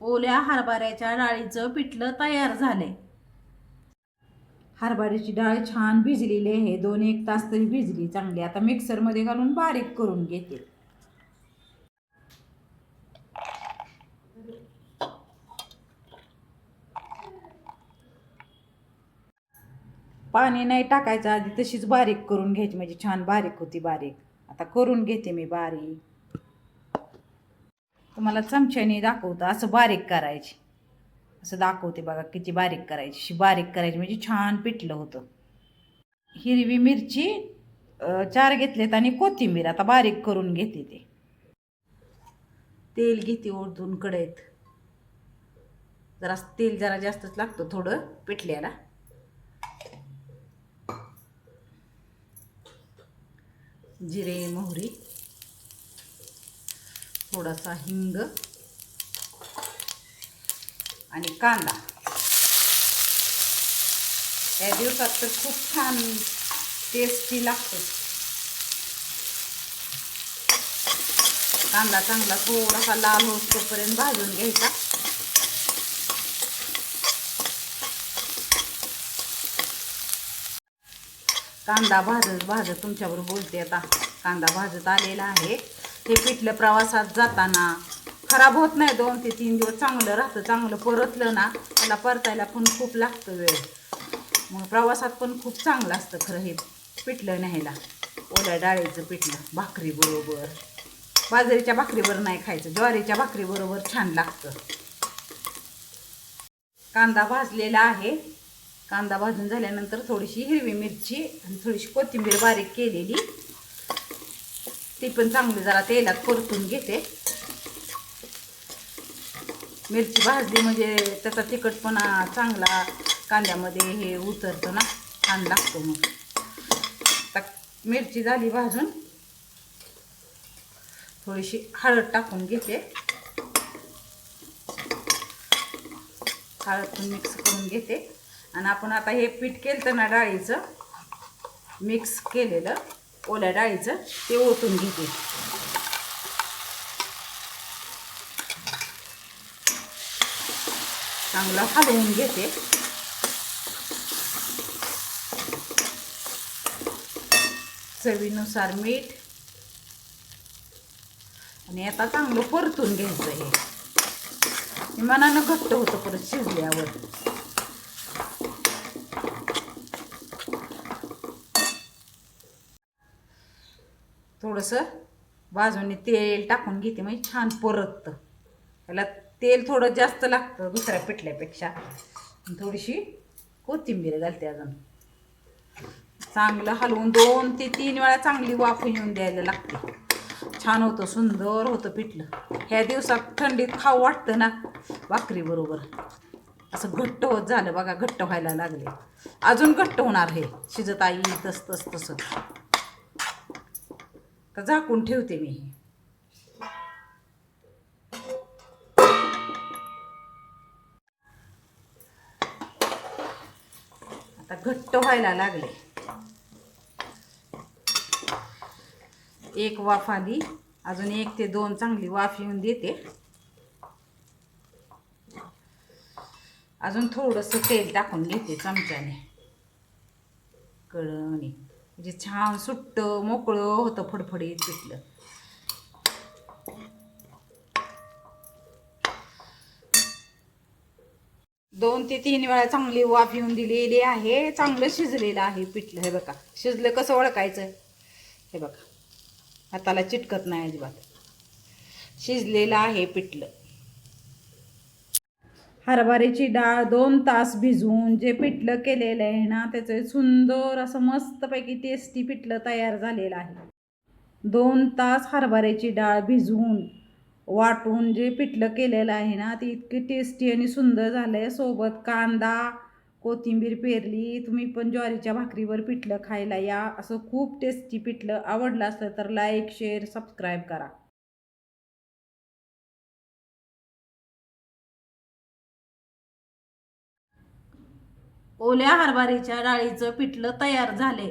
ओल्या हरभऱ्याच्या डाळीचं पिठलं तयार झाले हरभऱ्याची डाळ छान भिजलेली आहे. दोन एक तास तरी भिजली चांगली. आता मिक्सरमध्ये घालून बारीक करून घेते. पाणी नाही टाकायचं आधी तशीच बारीक करून घ्यायची. म्हणजे छान बारीक होती बारीक. आता करून घेते मी बारीक. तुम्हाला चमच्याने दाखवतं असं बारीक करायची. असं दाखवते बघा किती बारीक करायची. अशी बारीक करायची म्हणजे छान पिठलं होतं. हिरवी मिरची चार घेतलेत आणि कोथिंबीर आता बारीक करून घेते ते. तेल घेते ओढून कढईत. जरा तेल जरा जास्तच लागतं थोडं पिठल्याला जिरे मोहरी. थोडासा हिंग आणि कांदा. या दिवसात तर खूप छान टेस्टी लागतो. कांदा चांगला थोडासा लाल होतोपर्यंत भाजून घ्यायचा. कांदा भाजत भाजत तुमच्याबरोबर बोलते आता. कांदा भाजत आलेला आहे. हे पिठलं प्रवासात जाताना खराब होत नाही दोन ते तीन दिवस. चांगलं राहतं चांगलं परतलं ना त्याला परतायला पण खूप लागतं वेळ. मग प्रवासात पण खूप चांगलं असतं खरं हे पिठलं न्यायला. ओल्या डाळीचं पिठलं भाकरीबरोबर बाजरीच्या भाकरीवर नाही खायचं ज्वारीच्या भाकरीबरोबर छान लागतं. कांदा भाजलेला आहे. कांदा भाजून झाल्यानंतर थोडीशी हिरवी मिरची आणि थोडीशी कोथिंबीर बारीक केलेली. ती पण चांगली जरा तेलात परतून घेते. मिरची भाजली म्हणजे त्याचा तिखटपणा चांगला कांद्यामध्ये हे उतरतं ना छान लागतो मग. आता मिरची झाली भाजून. थोडीशी हळद टाकून घेते. हळद पण मिक्स करून घेते. आणि आपण आता हे पीठ केलं ना डाळीचं मिक्स केलेलं. ओल्या डाळीचं ते ओतून घेते. चांगला हलवून घेते. चवीनुसार मीठ. आणि आता चांगलं परतून घ्यायचं हे. हे मनानं घट्ट होतं परत शिजल्यावर. थोडंसं बाजूने तेल टाकून घेते म्हणजे छान परततं. त्याला तेल थोडं जास्त लागतं दुसऱ्या पिठल्यापेक्षा. थोडीशी कोथिंबीर घालते अजून. चांगलं हलवून दोन ते तीन वेळा चांगली वाफ येऊन द्यायला लागते. छान होतं सुंदर होतं पिठलं. ह्या दिवसात थंडीत खाऊ वाटतं ना? भाकरीबरोबर असं घट्ट होत झालं बघा घट्ट व्हायला लागले. अजून घट्ट होणार हे. शिजत आई तस तस तसं. तर झाकून ठेवते मी. आता घट्ट व्हायला लागले. एक वाफ आली. अजून एक ते दोन चांगली वाफ येऊन देते. अजून थोडंसं तेल टाकून घेते चमच्याने. कळणी म्हणजे छान सुट्ट मोकळं होतं फडफडीत पिठलं दोन ते तीन वेळा चांगली वाफ येऊन दिलेली आहे. चांगलं शिजलेलं आहे पिठलं. हे बघा शिजलं कसं ओळखायचं? हे बघा. हाताला चिटकत नाही अजिबात. शिजलेलं आहे पिठलं. हरभऱ्याची डाळ दोन तास भिजवून जे पिठलं केलेलं आहे ना त्याचं सुंदर असं मस्तपैकी टेस्टी पिठलं तयार झालेलं आहे. दोन तास हरभऱ्याची डाळ भिजवून वाटून जे पिठलं केलेलं आहे ना ते इतकी टेस्टी आणि सुंदर झालं आहे सोबत कांदा कोथिंबीर पेरली तुम्ही पण ज्वारीच्या भाकरीवर पिठलं खायला या. असं खूप टेस्टी पिठलं आवडलं असलं तर लाईक शेअर सबस्क्राईब करा. ओल्या हरभऱ्याच्या डाळीचं पिठलं तयार झाले